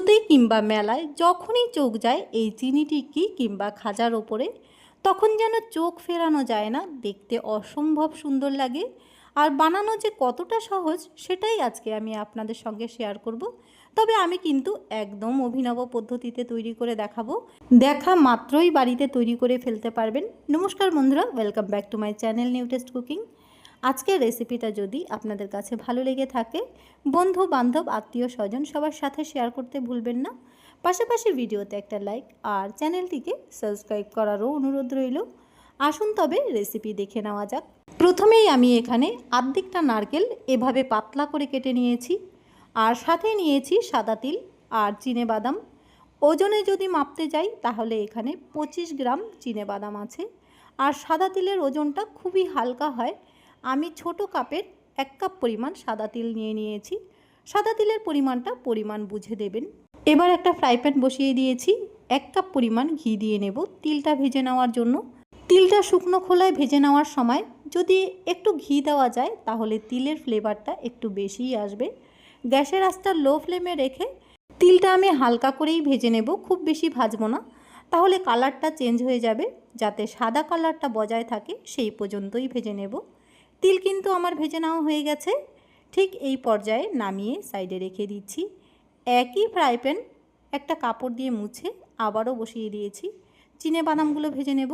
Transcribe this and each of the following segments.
পুজোতে কিংবা মেলায় যখনই চোখ যায় এই চিনি টিক্কি কিংবা খাজার ওপরে, তখন যেন চোখ ফেরানো যায় না, দেখতে অসম্ভব সুন্দর লাগে। আর বানানো যে কতটা সহজ, সেটাই আজকে আমি আপনাদের সঙ্গে শেয়ার করব। তবে আমি কিন্তু একদম অভিনব পদ্ধতিতে তৈরি করে দেখাবো। দেখা মাত্রই বাড়িতে তৈরি করে ফেলতে পারবেন। নমস্কার বন্ধুরা welcome back to my channel new taste cooking আজকের রেসিপিটা যদি আপনাদের কাছে ভালো লেগে থাকে, বন্ধু, বান্ধব, আত্মীয়, স্বজন সবার সাথে শেয়ার করতে ভুলবেন না। পাশাপাশি ভিডিওতে একটা লাইক আর চ্যানেলটিকে সাবস্ক্রাইব করারও অনুরোধ রইল। আসুন তবে রেসিপি দেখে নেওয়া যাক। প্রথমেই আমি এখানে আর্ধেকটা নারকেল এভাবে পাতলা করে কেটে নিয়েছি আর সাথে নিয়েছি সাদা তিল আর চিনে বাদাম। ওজনে যদি মাপতে যাই, তাহলে এখানে পঁচিশ গ্রাম চিনে বাদাম আছে। আর সাদা তিলের ওজনটা খুবই হালকা হয় আমি ছোট কাপের এক কাপ পরিমাণ সাদা তিল নিয়ে নিয়েছি। সাদা তিলের পরিমাণটা পরিমাণ বুঝে দেবেন। এবার একটা ফ্রাই প্যান বসিয়ে দিয়েছি। এক কাপ পরিমাণ ঘি দিয়ে নেব তিলটা ভেজে নেওয়ার জন্য। তিলটা শুকনো খোলায় ভেজে নেওয়ার সময় যদি একটু ঘি দেওয়া যায়, তাহলে তিলের ফ্লেভারটা একটু বেশিই আসবে। গ্যাসের আঁচটা লো ফ্লেমে রেখে তিলটা আমি হালকা করেই ভেজে নেব, খুব বেশি ভাজবো না। তাহলে কালারটা চেঞ্জ হয়ে যাবে, যাতে সাদা কালারটা বজায় থাকে, সেই পর্যন্তই ভেজে নেব। তিল কিন্তু আমার ভেজে নেওয়া হয়ে গেছে। ঠিক এই পর্যায়ে নামিয়ে সাইডে রেখে দিচ্ছি। একই ফ্রাই প্যান একটা কাপড় দিয়ে মুছে আবারও বসিয়ে দিয়েছি। চিনে বাদামগুলো ভেজে নেব।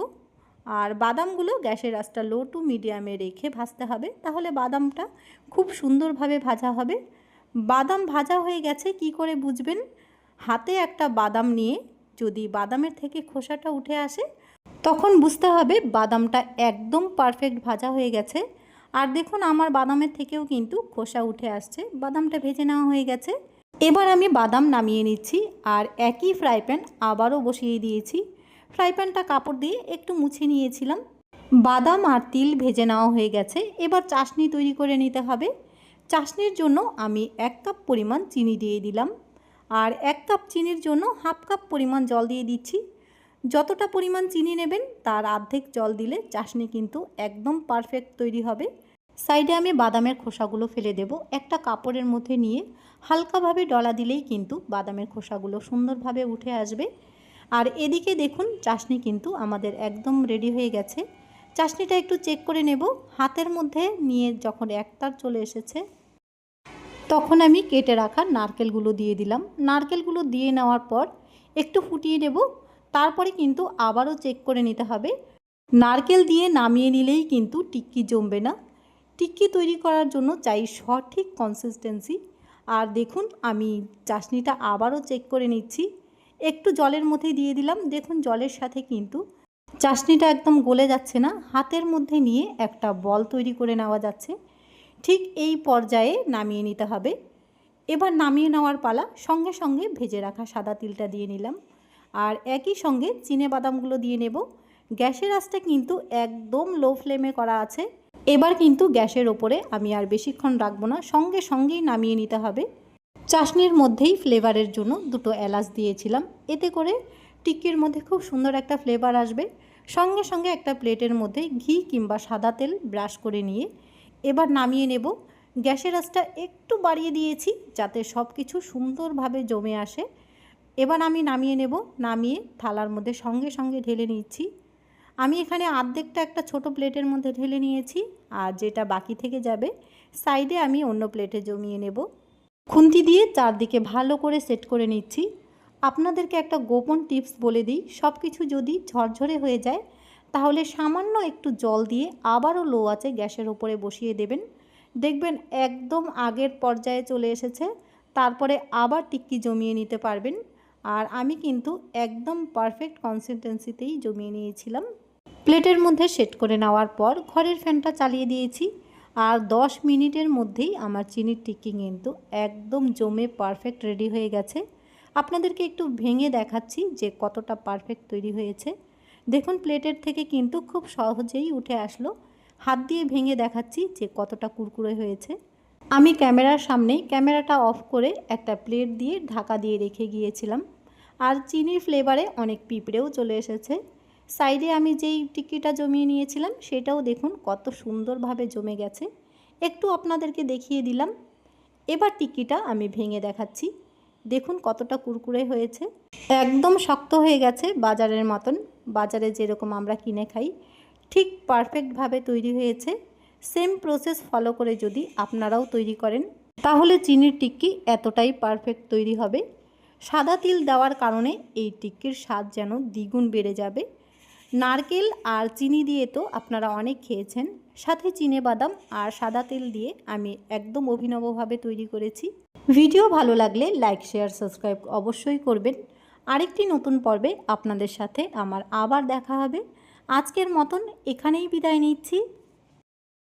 আর বাদামগুলো গ্যাসের আঁচটা লো টু মিডিয়ামে রেখে ভাজতে হবে। তাহলে বাদামটা খুব সুন্দরভাবে ভাজা হবে। বাদাম ভাজা হয়ে গেছে, কি করে বুঝবেন? হাতে একটা বাদাম নিয়ে যদি বাদামের থেকে খোসাটা উঠে আসে, তখন বুঝতে হবে বাদামটা একদম পারফেক্ট ভাজা হয়ে গেছে। আর দেখুন আমার বাদামের থেকেও কিন্তু খোসা উঠে আসছে। বাদামটা ভেজে নেওয়া হয়ে গেছে। এবার আমি বাদাম নামিয়ে নিচ্ছি আর একই ফ্রাই প্যান আবারও বসিয়ে দিয়েছি। ফ্রাই প্যানটা কাপড় দিয়ে একটু মুছে নিয়েছিলাম। বাদাম আর তিল ভেজে নেওয়া হয়ে গেছে। এবার চাশনি তৈরি করে নিতে হবে। চাশনির জন্য আমি এক কাপ পরিমাণ চিনি দিয়ে দিলাম। আর এক কাপ চিনির জন্য হাফ কাপ পরিমাণ জল দিয়ে দিচ্ছি। যতটা পরিমাণ চিনি নেবেন, তার অর্ধেক জল দিলে চাশনি কিন্তু একদম পারফেক্ট তৈরি হবে। সাইডে আমি বাদামের খোসাগুলো ফেলে দেব। একটা কাপড়ের মধ্যে নিয়ে হালকাভাবে ডলা দিলেই কিন্তু বাদামের খোসাগুলো সুন্দরভাবে উঠে আসবে। আর এদিকে দেখুন, চাশনি কিন্তু আমাদের একদম রেডি হয়ে গেছে। চাশনিটা একটু চেক করে নেব। হাতের মধ্যে নিয়ে যখন একতার চলে এসেছে, তখন আমি কেটে রাখা নারকেলগুলো দিয়ে দিলাম। নারকেলগুলো দিয়ে নেওয়ার পর একটু ফুটিয়ে নেব। তারপরে কিন্তু আবারও চেক করে নিতে হবে। নারকেল দিয়ে নামিয়ে নিলেই কিন্তু টিক্কি জমবে না। টিক্কি তৈরি করার জন্য চাই সঠিক কনসিস্টেন্সি আর দেখুন, আমি চাশনিটা আবারও চেক করে নিচ্ছি। একটু জলের মধ্যে দিয়ে দিলাম। দেখুন, জলের সাথে কিন্তু চাশনিটা একদম গলে যাচ্ছে না। হাতের মধ্যে নিয়ে একটা বল তৈরি করে নেওয়া যাচ্ছে। ঠিক এই পর্যায়ে নামিয়ে নিতে হবে। এবার নামিয়ে নেওয়ার পালা সঙ্গে সঙ্গে ভেজে রাখা সাদা তিলটা দিয়ে নিলাম। আর একই সঙ্গে চিনে বাদামগুলো দিয়ে নেব। গ্যাসের আঁচটা কিন্তু একদম লো ফ্লেমে করা আছে। এবার কিন্তু গ্যাসের ওপরে আমি আর বেশিক্ষণ রাখব না, সঙ্গে সঙ্গেই নামিয়ে নিতে হবে। চাশনির মধ্যেই ফ্লেভারের জন্য দুটো এলাচ দিয়েছিলাম। এতে করে টিক্কির মধ্যে খুব সুন্দর একটা ফ্লেভার আসবে। সঙ্গে সঙ্গে একটা প্লেটের মধ্যে ঘি কিংবা সাদা তেল ব্রাশ করে নিয়ে এবার নামিয়ে নেব। গ্যাসের আঁচটা একটু বাড়িয়ে দিয়েছি যাতে সব কিছু সুন্দরভাবে জমে আসে। এবার আমি নামিয়ে নেব, নামিয়ে থালার মধ্যে সঙ্গে সঙ্গে ঢেলে নিচ্ছি। আমি এখানে আর্ধেকটা একটা ছোট প্লেটের মধ্যে ঢেলে নিয়েছি আর যেটা বাকি থেকে যাবে, সাইডে আমি অন্য প্লেটে জমিয়ে নেব। খুন্তি দিয়ে চারদিকে ভালো করে সেট করে নিচ্ছি। আপনাদেরকে একটা গোপন টিপস বলে দিই সব কিছু যদি ঝরঝরে হয়ে যায়, তাহলে সামান্য একটু জল দিয়ে আবারও লো আছে গ্যাসের ওপরে বসিয়ে দেবেন। দেখবেন একদম আগের পর্যায়ে চলে এসেছে, তারপরে আবার টিক্কি জমিয়ে নিতে পারবেন। আর আমি কিন্তু একদম পারফেক্ট কনসিস্টেন্সিতেই জমিয়ে নিয়েছিলাম। প্লেটের মধ্যে সেট করে নেওয়ার পর ঘরের ফ্যানটা চালিয়ে দিয়েছি। আর 10 মিনিটের মধ্যেই আমার চিনির টিক্কি কিন্তু একদম জমে পারফেক্ট রেডি হয়ে গেছে। আপনাদেরকে একটু ভেঙে দেখাচ্ছি যে কতটা পারফেক্ট তৈরি হয়েছে। দেখুন প্লেটের থেকে কিন্তু খুব সহজেই উঠে আসলো। হাত দিয়ে ভেঙে দেখাচ্ছি যে কতটা কুরকুরে হয়েছে। আমি ক্যামেরার সামনেই ক্যামেরাটা অফ করে একটা প্লেট দিয়ে ঢাকা দিয়ে রেখে গিয়েছিলাম। আর চিনির ফ্লেভারে অনেক পিঁপড়েও চলে এসেছে। সাইডে আমি যেই টিকিটা জমিয়ে নিয়েছিলাম, সেটাও দেখুন কত সুন্দরভাবে জমে গেছে। একটু আপনাদেরকে দেখিয়ে দিলাম। এবার টিকিটা আমি ভেঙে দেখাচ্ছি। দেখুন কতটা কুরকুরে হয়েছে। একদম শক্ত হয়ে গেছে বাজারের মতন। বাজারে যেরকম আমরা কিনে খাই, ঠিক পারফেক্টভাবে তৈরি হয়েছে। সেম প্রসেস ফলো করে যদি আপনারাও তৈরি করেন, তাহলে চিনির টিক্কি এতটাই পারফেক্ট তৈরি হবে। সাদা তিল দেওয়ার কারণে এই টিক্কির স্বাদ যেন দ্বিগুণ বেড়ে যাবে। নারকেল আর চিনি দিয়ে তো আপনারা অনেক খেয়েছেন। সাথে চিনে বাদাম আর সাদা তেল দিয়ে আমি একদম অভিনবভাবে তৈরি করেছি। ভিডিও ভালো লাগলে লাইক, শেয়ার, সাবস্ক্রাইব অবশ্যই করবেন। আরেকটি নতুন পর্বে আপনাদের সাথে আমার আবার দেখা হবে। আজকের মতন এখানেই বিদায় নিচ্ছি।